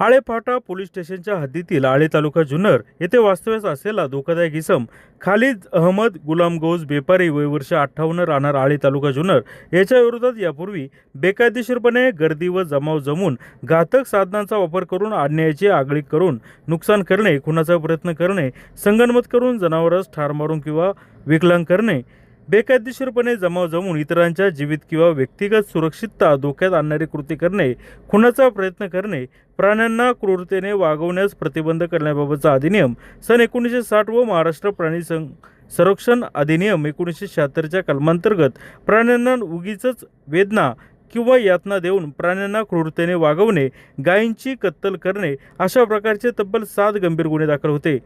Alephata police स्टेशनच्या हद्दीतील आळे तालुका जुन्नर येथे वास्तव्यास असलेला धोकादायक इसम खालिद अहमद गुलाम गौज बेपारी वय वर्ष अठ्ठावन्न राहणार आळे तालुका जुन्नर. याच्या विरोधात यापूर्वी बेकायदेशीरपणे गर्दी व जमाव जमून घातक साधनांचा वापर करून अन्यायाची आगळी करून नुकसान करणे खुनाचा प्रयत्न करणे संगनमत करून जनावरस ठार मारून किंवा विकलांग करणे बेकायदेशीरपणे जमाव जमून इतरांच्या जीवित किंवा व्यक्तिगत सुरक्षितता धोक्यात आणणारी कृती करणे खुनाचा प्रयत्न करणे प्राण्यांना क्रूरतेने वागवण्यास प्रतिबंध करण्याबाबतचा अधिनियम सन एकोणीसशे साठ व महाराष्ट्र प्राणी सं संरक्षण अधिनियम एकोणीसशे शहात्तरच्या कलमांतर्गत प्राण्यांना उगीच वेदना किंवा यातना देऊन प्राण्यांना क्रूरतेने वागवणे गायींची कत्तल करणे अशा प्रकारचे तब्बल सात गंभीर गुन्हे दाखल होते.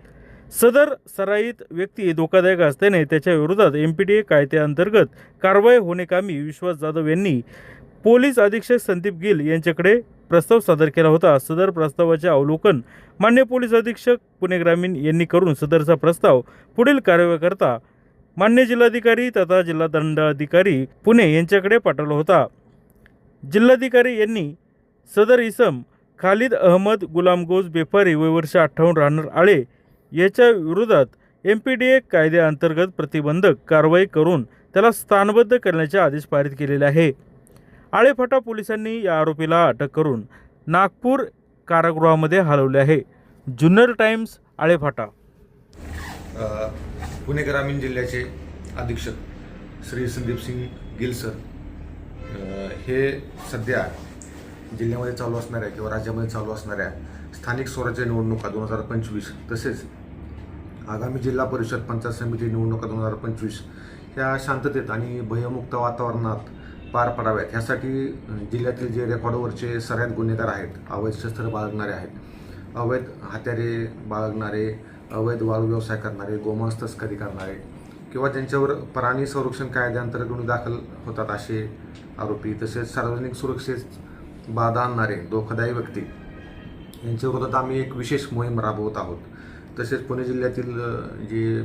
सदर सराईत व्यक्ती धोकादायक असल्याने त्याच्या विरोधात एम पी डी ए कायद्याअंतर्गत कारवाई होणेकामी विश्वास जाधव यांनी पोलीस अधीक्षक संदीप गिल यांच्याकडे प्रस्ताव सादर केला होता. सदर प्रस्तावाचे अवलोकन मान्य पोलीस अधीक्षक पुणे ग्रामीण यांनी करून सदरचा प्रस्ताव पुढील कारवाईकरता मान्य जिल्हाधिकारी तथा जिल्हा दंडाधिकारी पुणे यांच्याकडे पाठवला होता. जिल्हाधिकारी यांनी सदर इसम खालिद अहमद गुलाम गोज बेपारी वय वर्ष अठ्ठावन्न राहणार आळे याच्या विरोधात एम पी डी ए कायद्याअंतर्गत प्रतिबंधक कारवाई करून त्याला स्थानबद्ध करण्याचे आदेश पारित केलेले आहे. आळेफाटा पोलिसांनी या आरोपीला अटक करून नागपूर कारागृहामध्ये हलवले आहे. जुन्नर टाइम्स आळेफाटा. पुणे ग्रामीण जिल्ह्याचे अधीक्षक श्री संदीप सिंग गिल सर हे सध्या जिल्ह्यामध्ये चालू असणाऱ्या किंवा राज्यामध्ये चालू असणाऱ्या स्थानिक स्वराज्य निवडणुका दोन हजार पंचवीस तसेच आगामी जिल्हा परिषद पंचायत समिती निवडणुका दोन हजार पंचवीस ह्या शांततेत आणि भयमुक्त वातावरणात पार पडाव्यात. ह्यासाठी जिल्ह्यातील जे रेकॉर्डवरचे सगळ्यात गुन्हेगार आहेत अवैध शस्त्र बाळगणारे आहेत अवैध हत्यारे बाळगणारे अवैध वाळू व्यवसाय करणारे गोमांस तस्करी करणारे किंवा ज्यांच्यावर प्राणी संरक्षण कायद्याअंतर्गत गुन्हे दाखल होतात असे आरोपी तसेच सार्वजनिक सुरक्षेस बाधा आणणारे धोकादायी व्यक्ती यांच्याविरोधात आम्ही एक विशेष मोहीम राबवत आहोत. तसेच पुणे जिल्ह्यातील जे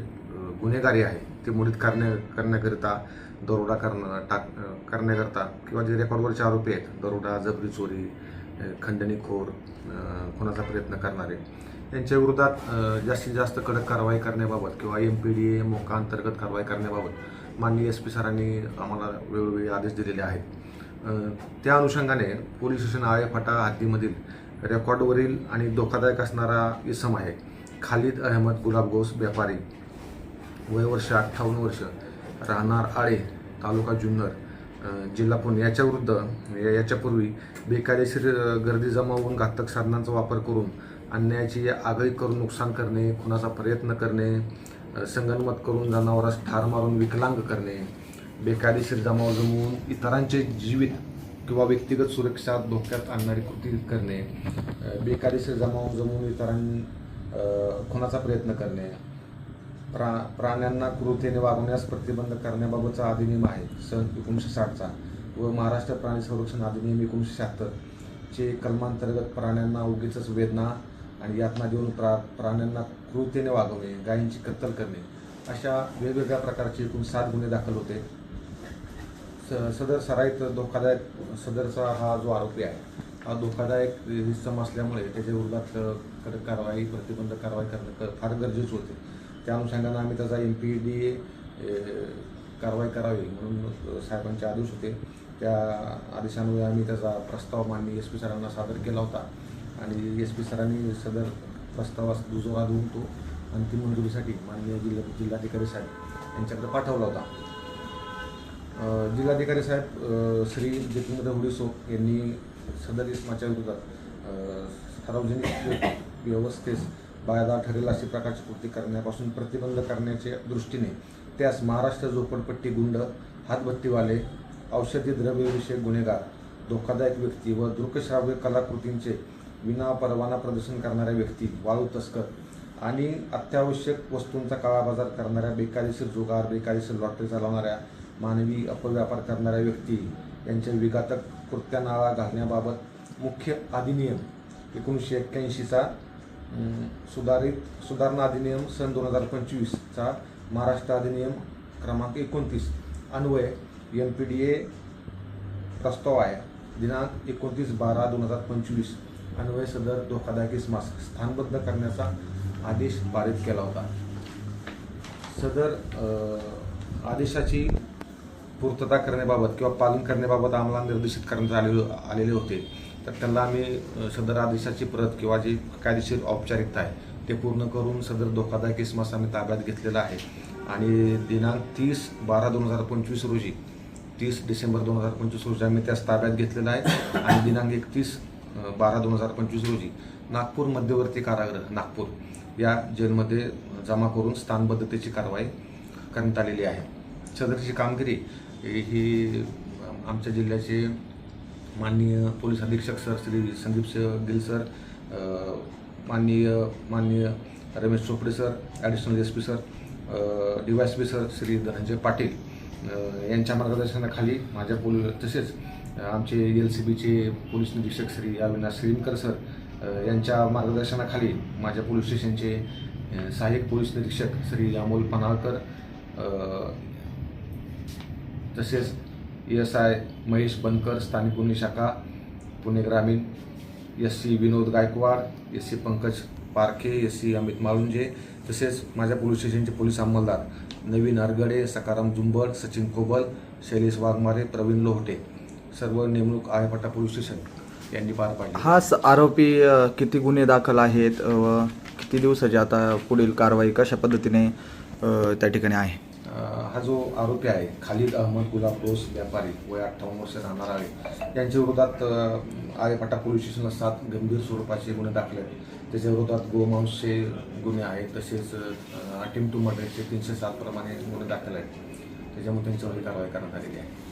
गुन्हेगारी आहे ते मोडीत करण्या करण्याकरिता दरोडा करणं टाक करण्याकरता किंवा जे रेकॉर्डवरचे आरोपी आहेत दरोडा जबरी चोरी खंडणीखोर खुनाचा प्रयत्न करणारे यांच्या विरोधात जास्तीत जास्त कडक कारवाई करण्याबाबत किंवा M P D A MCOCA अंतर्गत कारवाई करण्याबाबत माननीय एस पी सरांनी आम्हाला वेळोवेळी आदेश दिलेले आहेत. त्या अनुषंगाने पोलीस स्टेशन आळे फाटा हद्दीमधील रेकॉर्डवरील आणि धोकादायक असणारा इसम आहे. खालिद अहमद गुलाब गोस व्यापारी. वय वर्ष अठ्ठावन्न वर्ष. राहणार आळे तालुका जुन्नर जिल्हा पुणे. याच्याविरुद्ध या- याच्यापूर्वी बेकायदेशीर गर्दी जमावून घातक साधनांचा वापर करून अन्यायाची आगळी करून नुकसान करणे खुनाचा प्रयत्न करणे संगनमत करून जनावरास ठार मारून विकलांग करणे बेकायदेशीर जमाव जमवून इतरांचे जीवित किंवा व्यक्तिगत सुरक्षा धोक्यात आणणारी कृती करणे बेकायदेशीर जमाव जमवून इतरां खुनाचा प्रयत्न करणे प्रा प्राण्यांना क्रूरतेने वागवण्यास प्रतिबंध करण्याबाबतचा अधिनियम आहे सन एकोणीसशे साठचा. व महाराष्ट्र प्राणी संरक्षण अधिनियम एकोणीसशे शहात्तरचे कलमांतर्गत प्राण्यांना उगीच वेदना आणि यातना देऊन प्रा प्राण्यांना क्रूरतेने वागवणे गायींची कत्तल करणे अशा वेगवेगळ्या प्रकारचे एकूण सात गुन्हे दाखल होते. स सदर सराईत धोकादायक सदरचा हा जो आरोपी आहे हा धोकादायक हिस्सम असल्यामुळे त्याच्या विरोधात कडक कारवाई प्रतिबंध कारवाई करणं फार गरजेचं होते. त्या अनुषंगानं आम्ही त्याचा एम पी डी कारवाई करावी म्हणून साहेबांचे आदेश होते. त्या आदेशामुळे आम्ही त्याचा प्रस्ताव माननीय एस पी सरांना सादर केला होता. आणि एस पी सरांनी सदर प्रस्तावास दुजोरा देऊन तो अंतिम मंजुरीसाठी माननीय जिल्हा जिल्हाधिकारी साहेब यांच्याकडे पाठवला होता. जिल्हाधिकारी साहेब श्री जितेंद्र हुडीसो यांनी सदर इसमाच्या विरोधात सार्वजनिक व्यवस्थेस बायदा ठरेल अशी प्रकारची कृती करण्यापासून प्रतिबंध करण्याच्या दृष्टीने त्यास महाराष्ट्र झोपडपट्टी गुंड हातबत्तीवाले औषधी द्रव्यविषयक गुन्हेगार धोकादायक व्यक्ती व दृकश्राव्य कलाकृतींचे विना परवाना प्रदर्शन करणाऱ्या व्यक्ती वाळू तस्कर आणि अत्यावश्यक वस्तूंचा काळा बाजार करणाऱ्या बेकायदेशीर जुगार बेकायदेशीर लॉटरी चालवणाऱ्या मानवी अपव्यापार करणाऱ्या व्यक्ती यांच्या विघातक कृत्यांना आळा घालण्याबाबत मुख्य अधिनियम एकोणीसशे एक्क्याऐंशीचा सुधारित सुधारणा अधिनियम सन दोन हजार पंचवीसचा महाराष्ट्र अधिनियम क्रमांक एकोणतीस. अन्वये एम पी डी ए प्रस्ताव आहे. दिनांक एकोणतीस बारा दोन हजार पंचवीस. अन्वय सदर धोकादायक मास्क स्थानबद्ध करण्याचा आदेश पारित केला होता. सदर आदेशाची पूर्तता करण्याबाबत किंवा पालन करण्याबाबत आम्हाला निर्देशित करण्यात आले आलेले होते. तर त्यांना आम्ही सदर आदेशाची प्रत किंवा जी कायदेशीर औपचारिकता आहे ते पूर्ण करून सदर धोकादायक इसमास आम्ही ताब्यात घेतलेला आहे. आणि दिनांक तीस बारा दोन हजार पंचवीस रोजी तीस डिसेंबर दोन हजार पंचवीस रोजी आम्ही त्यास ताब्यात घेतलेला आहे. आणि दिनांक एकतीस बारा दोन हजार पंचवीस रोजी नागपूर मध्यवर्ती कारागृह नागपूर या जेलमध्ये जमा करून स्थानबद्धतेची कारवाई करण्यात आलेली आहे. सदरची कामगिरी ही आमच्या जिल्ह्याचे माननीय पोलीस अधीक्षक सर श्री संदीप गिल सर माननीय माननीय Ramesh Chopde sir additional S P sir D Y S P sir Shri Dhananjay Patil यांच्या मार्गदर्शनाखाली माझ्या पोल तसेच आमचे एल सी बीचे पोलीस निरीक्षक श्री अविनाश श्रीमकर सर यांच्या मार्गदर्शनाखाली माझ्या पोलीस स्टेशनचे सहाय्यक पोलीस निरीक्षक श्री अमोल पनाळकर तसेच एस आय महेश बनकर स्थानिक गुन्हे शाखा पुणे ग्रामीण S C Vinod Gaikwad S C Pankaj Parkhe S C Amit Malunje तसेच माझ्या पोलीस स्टेशनचे पोलीस अंमलदार नवीन अरगडे सकाराम जुंबड सचिन कोबल शैलेश वाघमारे प्रवीण लोहटे सर्व नेमणूक आयपाटा पोलीस स्टेशन यांनी पार पाडली. हा स- आरोपी अ, किती गुन्हे दाखल आहेत व किती दिवसाची आता पुढील कारवाई कशा पद्धतीने अ, त्या ठिकाणी आहे? हा जो आरोपी आहे खालिद अहमद गुलाब रोस व्यापारी वय अठ्ठावन्न वर्ष राहणार आहे. यांच्या विरोधात अं, आरेपाटा पोलीस स्टेशनला सात गंभीर स्वरूपाचे गुन्हे दाखले आहेत. त्याच्या विरोधात गोमांसचे गुन्हे आहेत तसेच अटेम्प्ट टू मर्डरचे तीनशे सात प्रमाणे गुन्हे दाखल आहेत. त्याच्यामुळे त्यांच्यावर ही कारवाई करण्यात आलेली आहे.